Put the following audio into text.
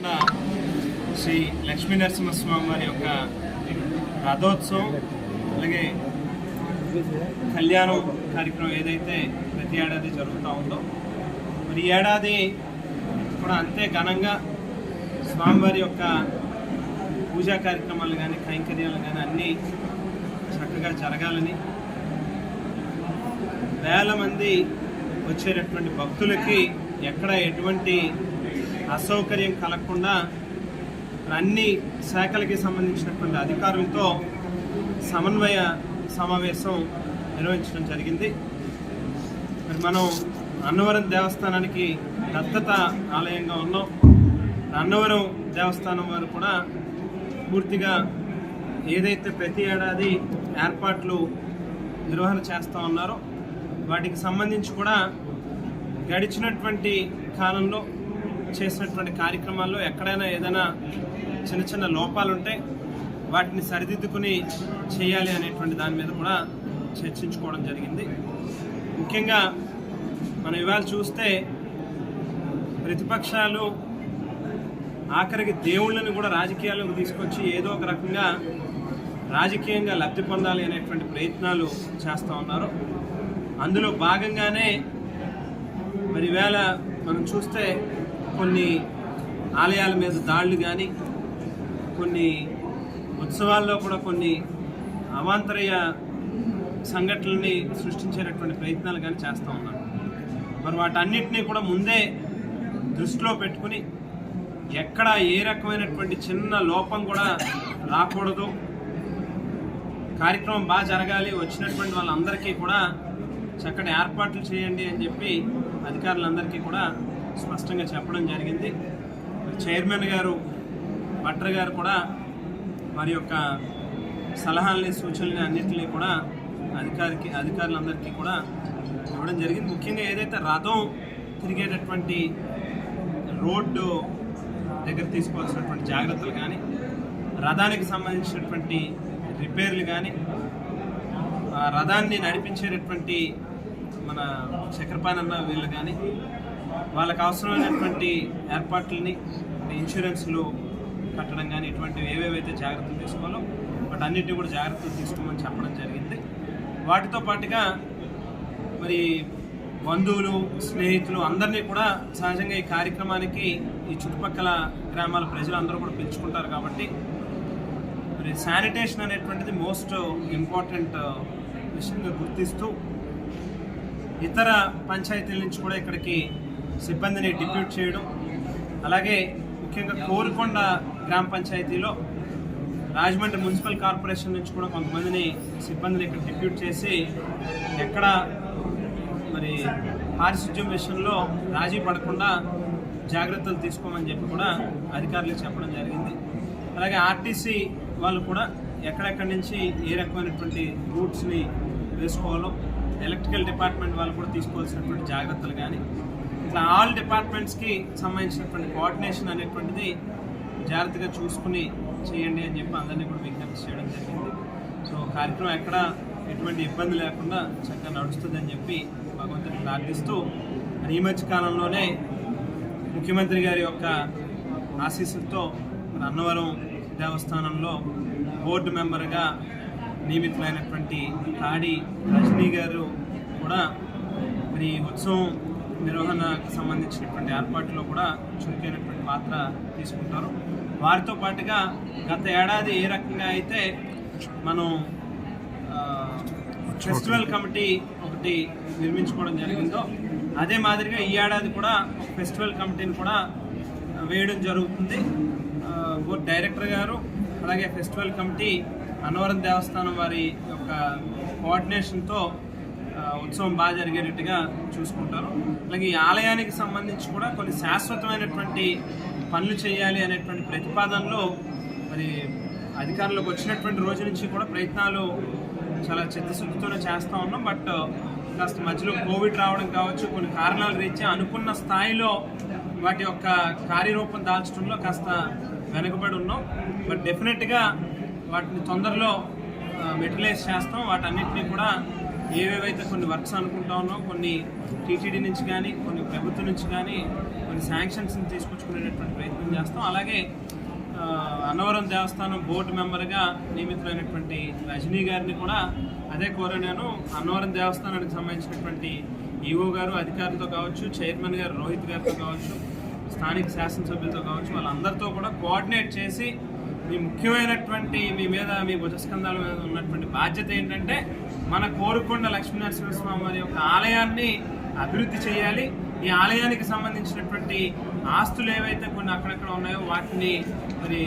శ్రీ నరసింహస్వామి వారి యొక్క రథోత్సవం అలాగే కళ్యాణం కార్యక్రమం ఏదైతే ప్రతి ఏడాది జరుగుతూ ఉందో మరి ఈ ఏడాది కూడా అంతే ఘనంగా స్వామివారి యొక్క పూజా కార్యక్రమాలు కానీ కైంకర్యాలు కానీ అన్నీ చక్కగా జరగాలని వేల మంది వచ్చేటటువంటి భక్తులకి ఎక్కడ ఎటువంటి అసౌకర్యం కలగకుండా అన్ని శాఖలకి సంబంధించినటువంటి అధికారులతో సమన్వయ సమావేశం నిర్వహించడం జరిగింది. మరి మనం అన్నవరం దేవస్థానానికి దత్తత ఆలయంగా ఉన్నాం. అన్నవరం దేవస్థానం వారు కూడా పూర్తిగా ఏదైతే ప్రతి ఏడాది ఏర్పాట్లు నిర్వహణ చేస్తూ ఉన్నారో వాటికి సంబంధించి కూడా గడిచినటువంటి కాలంలో చేసినటువంటి కార్యక్రమాల్లో ఎక్కడైనా ఏదైనా చిన్న చిన్న లోపాలు ఉంటే వాటిని సరిదిద్దుకుని చేయాలి అనేటువంటి దాని మీద కూడా చర్చించుకోవడం జరిగింది. ముఖ్యంగా మనం ఇవాళ చూస్తే ప్రతిపక్షాలు ఆఖరికి దేవుళ్ళని కూడా రాజకీయాల్లోకి తీసుకొచ్చి ఏదో ఒక రకంగా రాజకీయంగా లబ్ధి పొందాలి అనేటువంటి ప్రయత్నాలు చేస్తూ ఉన్నారు. అందులో భాగంగానే మరి వేళ మనం చూస్తే కొన్ని ఆలయాల మీద దాళ్ళు కానీ కొన్ని ఉత్సవాల్లో కూడా కొన్ని అవాంతరయ సంఘటనల్ని సృష్టించేటటువంటి ప్రయత్నాలు కానీ చేస్తూ ఉన్నారు మరి వాటన్నిటినీ కూడా ముందే దృష్టిలో పెట్టుకుని ఎక్కడ ఏ రకమైనటువంటి చిన్న లోపం కూడా రాకూడదు. కార్యక్రమం బాగా జరగాలి. వచ్చినటువంటి వాళ్ళందరికీ కూడా చక్కటి ఏర్పాట్లు చేయండి అని చెప్పి అధికారులందరికీ కూడా స్పష్టంగా చెప్పడం జరిగింది. చైర్మన్ గారు భట్టర్ గారు కూడా వారి యొక్క సలహాలని సూచనలని అన్నింటినీ కూడా అధికారికి అధికారులందరికీ కూడా ఇవ్వడం జరిగింది. ముఖ్యంగా ఏదైతే రథం తిరిగేటటువంటి రోడ్డు దగ్గర తీసుకోవాల్సినటువంటి జాగ్రత్తలు కానీ రథానికి సంబంధించినటువంటి రిపేర్లు కానీ ఆ రథాన్ని నడిపించేటటువంటి మన చక్రపాణన్న వీళ్ళు కానీ వాళ్ళకి అవసరమైనటువంటి ఏర్పాట్లని ఇన్సూరెన్స్లు కట్టడం కానీ ఇటువంటివి ఏవేవైతే జాగ్రత్తలు తీసుకోవాలో వాటి అన్నింటినీ కూడా జాగ్రత్తలు తీసుకోమని చెప్పడం జరిగింది. వాటితో పాటుగా మరి బంధువులు స్నేహితులు అందరినీ కూడా సహజంగా ఈ కార్యక్రమానికి ఈ చుట్టుపక్కల గ్రామాల ప్రజలందరూ కూడా పిలుచుకుంటారు కాబట్టి మరి శానిటేషన్ అనేటువంటిది మోస్ట్ ఇంపార్టెంట్ విషయంగా గుర్తిస్తూ ఇతర పంచాయతీల నుంచి కూడా ఇక్కడికి సిబ్బందిని డిప్యూట్ చేయడం అలాగే ముఖ్యంగా కోరుకొండ గ్రామ పంచాయతీలో రాజమండ్రి మున్సిపల్ కార్పొరేషన్ నుంచి కూడా కొంతమందిని సిబ్బందిని ఇక్కడ డిప్యూట్ చేసి ఎక్కడ మరి పారిశుద్ధ్యం విషయంలో రాజీ పడకుండా జాగ్రత్తలు తీసుకోమని చెప్పి కూడా అధికారులకు చెప్పడం జరిగింది. అలాగే ఆర్టీసీ వాళ్ళు కూడా ఎక్కడెక్కడి నుంచి ఏ రకమైనటువంటి రూట్స్ని వేసుకోవాలో ఎలక్ట్రికల్ డిపార్ట్మెంట్ వాళ్ళు కూడా తీసుకోవాల్సినటువంటి జాగ్రత్తలు కానీ ఇట్లా ఆల్ డిపార్ట్మెంట్స్కి సంబంధించినటువంటి కోఆర్డినేషన్ అనేటువంటిది జాగ్రత్తగా చూసుకుని చేయండి అని చెప్పి అందరినీ కూడా విజ్ఞప్తి చేయడం జరిగింది. సో కార్యక్రమం ఎక్కడ ఎటువంటి ఇబ్బంది లేకుండా చక్కగా నడుస్తుందని చెప్పి భగవంతుని ప్రార్థిస్తూ మరి ఈ మధ్య కాలంలోనే ముఖ్యమంత్రి గారి యొక్క ఆశీస్సులతో మన అన్నవరం దేవస్థానంలో బోర్డు మెంబర్గా నియమితులైనటువంటి తాడి రజనీ గారు కూడా మరి ఈ ఉత్సవం నిర్వహణకు సంబంధించినటువంటి ఏర్పాట్లో కూడా చురుకైనటువంటి పాత్ర తీసుకుంటారు. వారితో పాటుగా గత ఏడాది ఏ రకంగా అయితే మనం ఫెస్టివల్ కమిటీ ఒకటి నిర్మించుకోవడం జరిగిందో అదే మాదిరిగా ఈ ఏడాది కూడా ఒక ఫెస్టివల్ కమిటీని కూడా వేయడం జరుగుతుంది. ఓ డైరెక్టర్ గారు అలాగే ఫెస్టివల్ కమిటీ అన్నవరం దేవస్థానం వారి యొక్క కోఆర్డినేషన్తో ఉత్సవం బాగా జరిగేటట్టుగా చూసుకుంటారు. అలాగే ఈ ఆలయానికి సంబంధించి కూడా కొన్ని శాశ్వతమైనటువంటి పనులు చేయాలి అనేటువంటి ప్రతిపాదనలో మరి అధికారంలోకి వచ్చినటువంటి రోజు నుంచి కూడా ప్రయత్నాలు చాలా చిత్తశుద్ధితోనే చేస్తూ ఉన్నాం. బట్ కాస్త మధ్యలో కోవిడ్ రావడం కావచ్చు కొన్ని కారణాల రీత్యా అనుకున్న స్థాయిలో వాటి యొక్క కార్యరూపం దాల్చడంలో కాస్త వెనుకబడి ఉన్నాం. బట్ డెఫినెట్గా వాటిని తొందరలో మెటిలైజ్ చేస్తాం. వాటన్నిటిని కూడా ఏవేవైతే కొన్ని వర్క్స్ అనుకుంటా ఉన్నో కొన్ని టీటీడీ నుంచి కానీ కొన్ని ప్రభుత్వం నుంచి కానీ కొన్ని శాంక్షన్స్ని తీసుకొచ్చుకునేటటువంటి ప్రయత్నం చేస్తాం. అలాగే అన్నవరం దేవస్థానం బోర్డు మెంబర్గా నియమితులైనటువంటి రజనీ గారిని కూడా అదే కోరాను అన్నవరం దేవస్థానానికి సంబంధించినటువంటి ఈఓ గారు అధికారులతో కావచ్చు చైర్మన్ గారు రోహిత్ గారితో కావచ్చు స్థానిక శాసనసభ్యులతో కావచ్చు వాళ్ళందరితో కూడా కోఆర్డినేట్ చేసి మీ ముఖ్యమైనటువంటి మీ మీద మీ భుజస్కంధాల మీద ఉన్నటువంటి బాధ్యత ఏంటంటే మన కోరుకొండ లక్ష్మీనరసింహస్వామి వారి యొక్క ఆలయాన్ని అభివృద్ధి చేయాలి. ఈ ఆలయానికి సంబంధించినటువంటి ఆస్తులు ఏవైతే కొన్ని అక్కడక్కడ ఉన్నాయో వాటిని మరి